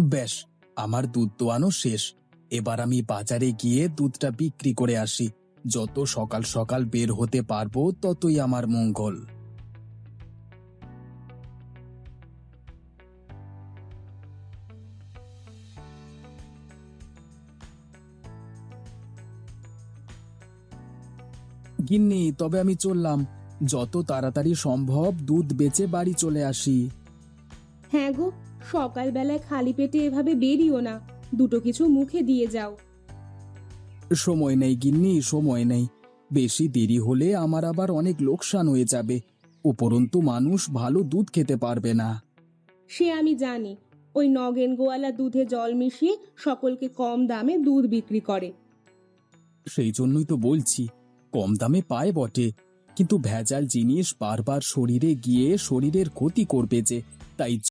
ব্যাস আমার দুধ দোয়ানো শেষ। এবার আমি বাজারে গিয়ে দুধটা বিক্রি করে আসি। যত সকাল সকাল বের হতে পারব, ততই আমার মঙ্গল। গিন্নি, তবে আমি চললাম। যত তাড়াতাড়ি সম্ভব দুধ বেচে বাড়ি চলে আসি। হ্যাঁ গো সকালবেলায় খালি পেটে এভাবে বেরিও না। দুটো কিছু মুখে দিয়ে যাও। সময় নেই গিন্নি সময় নেই। বেশি দেরি হলে আমার আবার অনেক লোকসান হয়ে যাবে। উপরন্তু মানুষ ভালো দুধ খেতে পারবে না। সে আমি জানি। ওই নগেন গোয়ালা দুধে জল মিশিয়ে সকলকে কম দামে দুধ বিক্রি করে। সেই জন্যই তো বলছি কম দামে পায় বটে। কিন্তু ভেজাল জিনিস বারবার শরীরে গিয়ে শরীরের ক্ষতি করবে যে তাই